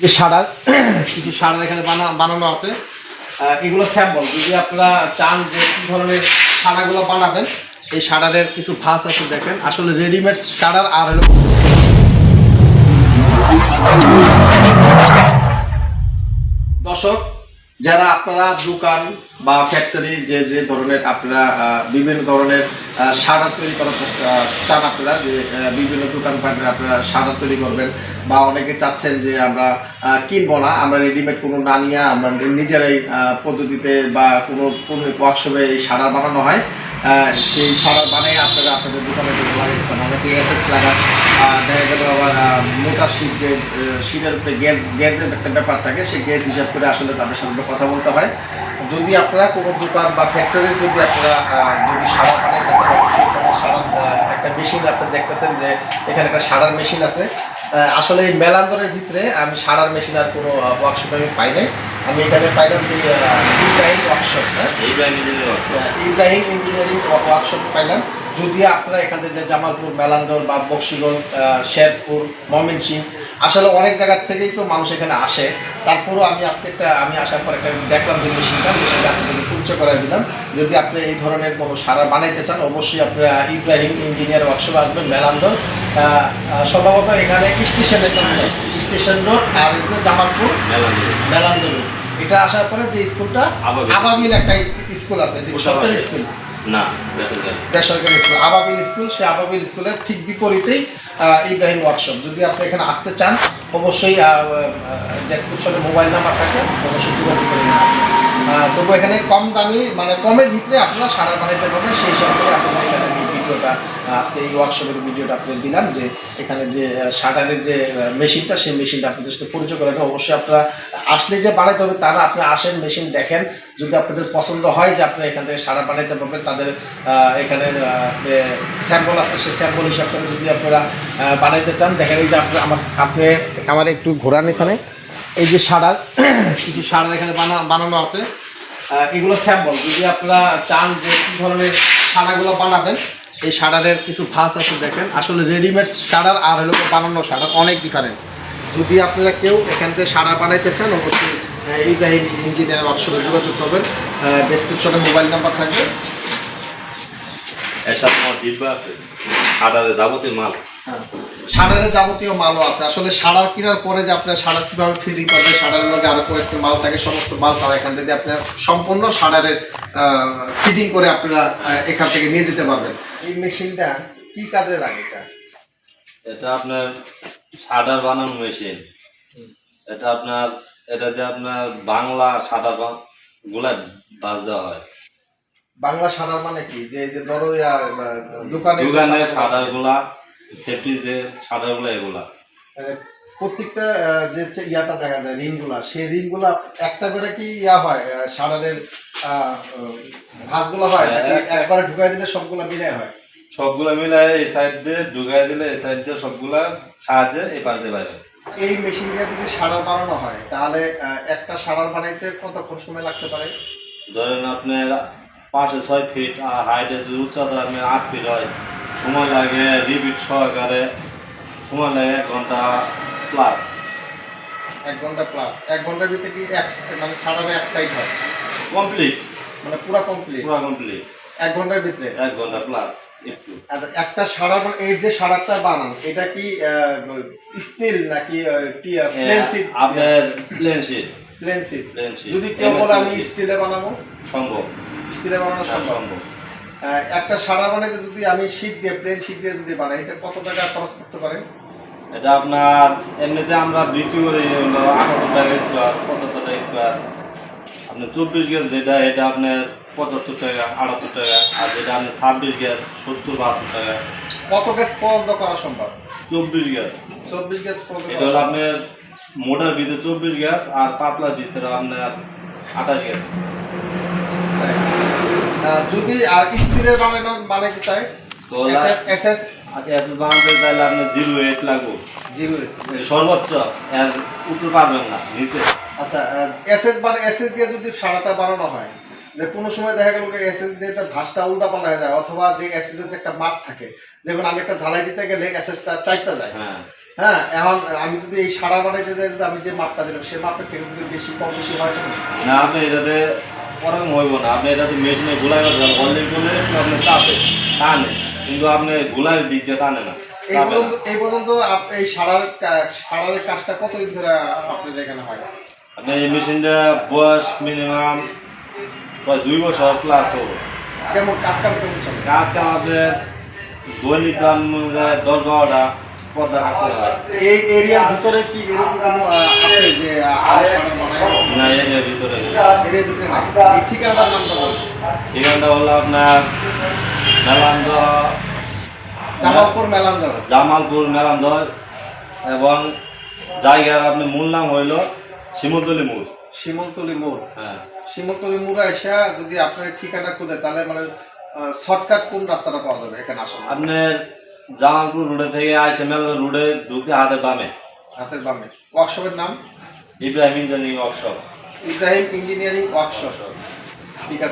যে সাড়ার কিছু সাড়ার এখানে বানা- বানানো আছে। এগুলো স্যাম্পল। যদি আপনারা চান যে কী ধরনের সাড়াগুলো বানাবেন, এই সাড়ারের কিছু ভাস আছে দেখেন। আসলে রেডিমেড সাড়ার আর হলো দর্শক, যারা আপনারা দোকান বা ফ্যাক্টরি যে যে ধরনের আপনারা বিভিন্ন ধরনের সাড়া তৈরি করার চেষ্টা চান আপনারা যে বিভিন্ন দোকানপাটে আপনারা সাড়া তৈরি করবেন বা অনেকে চাচ্ছেন যে আমরা কিনবো না, আমরা রেডিমেড কোনো না নিয়ে আমরা নিজেরাই পদ্ধতিতে বা কোনো কোনো ওয়ার্কশপে এই সাড়া বানানো হয়। সেই সাড়া বানিয়ে আপনারা আপনাদের দোকানে যদি লাগিয়েছেন অনেকে এসএস লাগান দেখা গেল আবার মোটা শীত যে শীতের উপরে গ্যাস, গ্যাসের একটা ব্যাপার থাকে, সেই গ্যাস হিসাব করে আসলে তাদের সাথে কথা বলতে হয়। যদি আপনারা কোনো দোকান বা ফ্যাক্টরির যদি আপনারা যদি সারা বানাইতে চান অবশ্যই সারার একটা মেশিন আপনারা দেখতেছেন যে এখানে একটা সারার মেশিন আছে। আসলে এই মেলান্দরের ভিতরে আমি সারার মেশিন আর কোনো ওয়ার্কশপ আমি পাই নাই। আমি এখানে পাইলাম যে Ibrahim workshop Ibrahim engineering workshop পাইলাম। যদি আপনারা এখান থেকে যে জামালপুর মেলান্দর বা বক্সিগঞ্জ শেরপুর ময়মনসিং আসলে অনেক জায়গার থেকেই তো মানুষ এখানে আসে। তারপরেও আমি আজকে একটা আমি আসার পর একটা দেখলাম যে মেশিনটা মেশিনটা আপনাদেরকে পরিচয় করে দিলাম। যদি আপনি এই ধরনের কোনো সারা বানাইতে চান অবশ্যই আপনারা ইব্রাহিম ইঞ্জিনিয়ার ওয়ার্কশপ আসবেন আহ, সম্ভবত এখানে স্টেশনের স্টেশন রোড আর এখানে জামালপুর মেলান্দি মেলান্দ রোড। এটা আসার পরে যে স্কুলটা আবাবিল। একটা স্কুল আছে সরকারি স্কুল। না। বেসরকারি স্কুল। আবাবিল স্কুল, সেই আবাবিল স্কুলের ঠিক বিপরীতেই ইব্রাহিম ওয়ার্কশপ যদি আপনি এখানে আসতে চান, অবশ্যই ডেসক্রিপশনে মোবাইল নাম্বার থাকে, অবশ্যই যোগাযোগ করে তবু এখানে কম দামি মানে কমের ভিতরে আপনারা সারা বানাইতে পারবেন সেই হিসাবে আপনারা ভিডিওটা আজকে এই ওয়ার্কশপের ভিডিওটা আপনাদের দিলাম যে এখানে যে শাটারের যে মেশিনটা সেই মেশিনটা আপনাদের সাথে পরিচয় করে দেবো অবশ্যই আপনারা আসলে যে বানাইতে হবে, তারা আপনি আসেন মেশিন দেখেন। যদি আপনাদের পছন্দ হয় যে আপনি এখান থেকে সারা বানাইতে পারবেন, তাদের এখানে স্যাম্পল আছে, সেই স্যাম্পল হিসাব যদি আপনারা বানাইতে চান, দেখেন এই যে আপনি, আমার আপনি আমার একটু ঘোরান এখানে। এই যে সারার কিছু সাড়ার এখানে বানা, বানানো আছে। এগুলো স্যাম্পল যদি আপনারা চান যে কী ধরনের সাড়াগুলো বানাবেন এই সাড়ারের কিছু ভাস আছে দেখেন। আসলে রেডিমেড সাড়ার আর হলো বানানো সাড়ার অনেক ডিফারেন্স যদি আপনারা কেউ এখান থেকে সাড়া বানাইতে চান অবশ্যই ইব্রাহিম ইঞ্জিনিয়ার ওয়ার্কশপে যোগাযোগ করবেন। ডেসক্রিপশনে মোবাইল নাম্বার থাকবে। এর সাথে আমার ডিব্বা আছে। আটারে যাবতীয় মাল। হ্যাঁ। সাড়ারের যাবতীয় মালও আছে। আসলে সাড়ার কেনার পরে যে আপনার সাড়া কীভাবে ফিটিং করবে সাড়ার লগে আরও কয়েকটি মাল থাকে সমস্ত মাল তারা এখান থেকে আপনার সম্পূর্ণ সাড়ারের ফিটিং করে আপনারা এখান থেকে নিয়ে যেতে পারবেন। এই মেশিনটা কি কাজে লাগে এটা? এটা আপনার শাটার বানানো মেশিন। এটা আপনার এটাতে আপনার বাংলা শাটারগুলা বাজ দেওয়া হয়। বাংলা সাড়ার মানে কি? যে যে ধরো দোকানে যে দোকানের সাড়া- শাটারগুলা সেফটি যে শাটারগুলা এগুলা প্রত্যেকটা যে যে ইয়াটা দেখা যায় রিংগুলা সেই রিংগুলা একটা করে কি ইয়া হয় আহ, সাড়ারের ভাঁজগুলো হয় হ্যাঁ, একবারে ঢুকাই দিলে সবগুলা মিলে হয়? সবগুলা মিলে এই সাইড দিয়ে ঢুকাই দিলে এই সাইড দিয়ে সবগুলা সাহায্যে এই পাশ দিয়ে বাইরে। এই মেশিন দিয়ে যদি সাড়ার বানানো হয় তাহলে একটা সাড়ার বানাইতে কতক্ষণ সময় লাগতে পারে? ধরেন আপনার পাশে ছয় ফিট আর হাইটে যদি উচ্চতা আপনার আট ফিট হয় সময় লাগে রিপিট সহকারে সময় লাগে এক ঘণ্টা প্লাস এক ঘণ্টা প্লাস এক ঘণ্টার ভিতরে কি এক মানে সাড়ারে এক সাইড হয়? কমপ্লিট মানে পুরা কমপ্লিট পুরো কমপ্লিট এক ঘণ্টার ভিতরে? এক ঘণ্টা প্লাস একটু। আচ্ছা একটা সাড়া বান- এই যে সাড়াটা বানান এটা কি স্টিল নাকি প্লেন সিট আপনার plain sheet plain sheet plain sheet যদি কেউ বলে আমি স্টিলে বানাবো? সম্ভব। স্টিলে বানানো হ্যাঁ, সম্ভব। একটা সাড়া বানাইতে যদি আমি শীত দিয়ে প্লেন শীত দিয়ে যদি বানাই তাহলে কত টাকা খরচ করতে পারে? এটা আপনার এমনিতে আমরা করি হলো আঠাত্তর টাকা স্কোয়ার পঁচাত্তর টাকা স্কোয়ার আপনার চব্বিশ গ্যাস যেটা এটা আপনার পঁচাত্তর টাকা আটাত্তর টাকা আর যেটা আপনার ছাব্বিশ গ্যাস সত্তর বাহাত্তর টাকা। কত গ্যাস পর্যন্ত করা সম্ভব? চব্বিশ গ্যাস। চব্বিশ গ্যাস এটা হলো আপনার মোটার ভিতরে চব্বিশ গ্যাস আর পাতলার ভিতরে আপনার আঠাশ গ্যাস। যদি আর স্টিলের বানানো বানাইতে চাই তো এত বানাতে চাইলে আপনার জিরো এইট লাগবে। জিরো সর্বোচ্চ এর উপরে পারবেন না নিচে। আচ্ছা এসএস এসএস দিয়ে যদি সারাটা বানানো হয় যে কোনো সময় দেখা গেল এসএস দিয়ে তার উল্টা পাল্টা হয়ে যায় অথবা যে এসএস এর একটা মাপ থাকে যেমন আমি একটা ঝালাই দিতে গেলে এসএসটা চারটা যায়। হ্যাঁ। হ্যাঁ এখন আমি যদি এই সারা বানাইতে যাই যদি আমি যে মাপটা দিলাম সেই মাপের থেকে যদি বেশি কম বেশি হয় না আপনি এটাতে ওরকম হইব না। আপনি এটাতে মেশিনে অনলাইন করলে আপনি চাপে টানে। কিন্তু আপনি গুলাই দিক দিয়ে টানে না। এই পর্যন্ত এই পর্যন্ত আপ- এই সারার সারার কাজটা কতদিন ধরে আপনাদের এখানে হয়? আপনি এই মেশিনটা বয়স মিনিমাম প্রায় দুই বছর প্লাস হবে। কেমন কাজ কাম কেমন চলে? কাজ কাম আপনার দৈনিক দাম দশ বারোটা পদ্মা কাজ করা হয়। এই এরিয়ার ভিতরে কি এরকম কোনো আছে যে না এর ভিতরে এরিয়ার ভিতরে নাই। এই ঠিকানাটার নামটা বলুন ঠিকানটা হলো আপনার মেলান্দ জামালপুর মেলান্দর জামালপুর মেলান্দ এবং জায়গার আপনি মূল নাম হইল শিমুলতলি মোড়। শিমলতলি মোড়। হ্যাঁ। শিমলতলি মোড়ে এসে যদি আপনার ঠিকানা খুঁজে তাহলে মানে শর্টকাট কোন রাস্তাটা পাওয়া যাবে এখানে আসলে আপনার জামালপুর রোডে থেকে আসে মেল রোডে ঢুকে হাতে বামে। হাতের বামে। ওয়ার্কশপের নাম? Ibrahim engineering workshop Ibrahim engineering workshop ঠিক আছে।